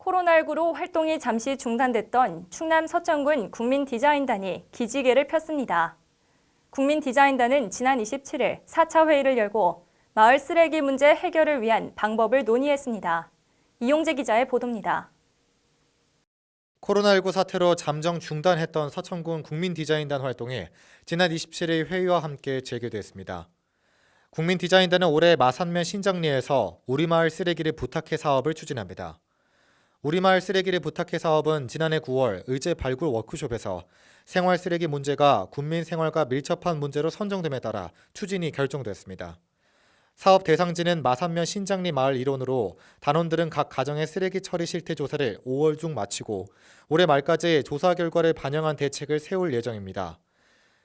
코로나19로 활동이 잠시 중단됐던 충남 서천군 국민디자인단이 기지개를 폈습니다. 국민디자인단은 지난 27일 4차 회의를 열고 마을 쓰레기 문제 해결을 위한 방법을 논의했습니다. 이용재 기자의 보도입니다. 코로나19 사태로 잠정 중단했던 서천군 국민디자인단 활동이 지난 27일 회의와 함께 재개됐습니다. 국민디자인단은 올해 마산면 신장리에서 우리 마을 쓰레기를 부탁해 사업을 추진합니다. 우리마을 쓰레기를 부탁해 사업은 지난해 9월 의제 발굴 워크숍에서 생활 쓰레기 문제가 국민 생활과 밀접한 문제로 선정됨에 따라 추진이 결정됐습니다. 사업 대상지는 마산면 신장리 마을 일원으로 단원들은 각 가정의 쓰레기 처리 실태 조사를 5월 중 마치고 올해 말까지 조사 결과를 반영한 대책을 세울 예정입니다.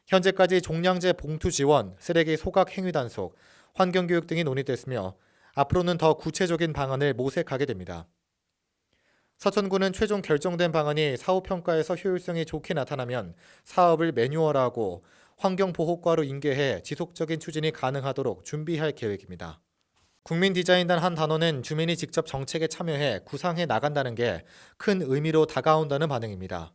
현재까지 종량제 봉투 지원, 쓰레기 소각 행위 단속, 환경 교육 등이 논의됐으며 앞으로는 더 구체적인 방안을 모색하게 됩니다. 서천군은 최종 결정된 방안이 사후 평가에서 효율성이 좋게 나타나면 사업을 매뉴얼화하고 환경 보호과로 인계해 지속적인 추진이 가능하도록 준비할 계획입니다. 국민 디자인단 한 단원은 주민이 직접 정책에 참여해 구상해 나간다는 게 큰 의미로 다가온다는 반응입니다.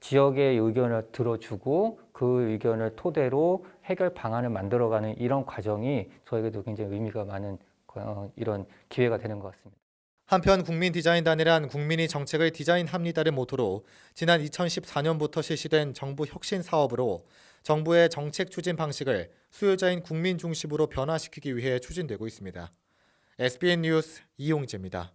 지역의 의견을 들어주고 그 의견을 토대로 해결 방안을 만들어가는 이런 과정이 저에게도 굉장히 의미가 많은 어, 이런 기회가 되는 것 같습니다. 한편 국민 디자인단이란 국민이 정책을 디자인합니다를 모토로 지난 2014년부터 실시된 정부 혁신 사업으로 정부의 정책 추진 방식을 수요자인 국민 중심으로 변화시키기 위해 추진되고 있습니다. SBN 뉴스 이용재입니다.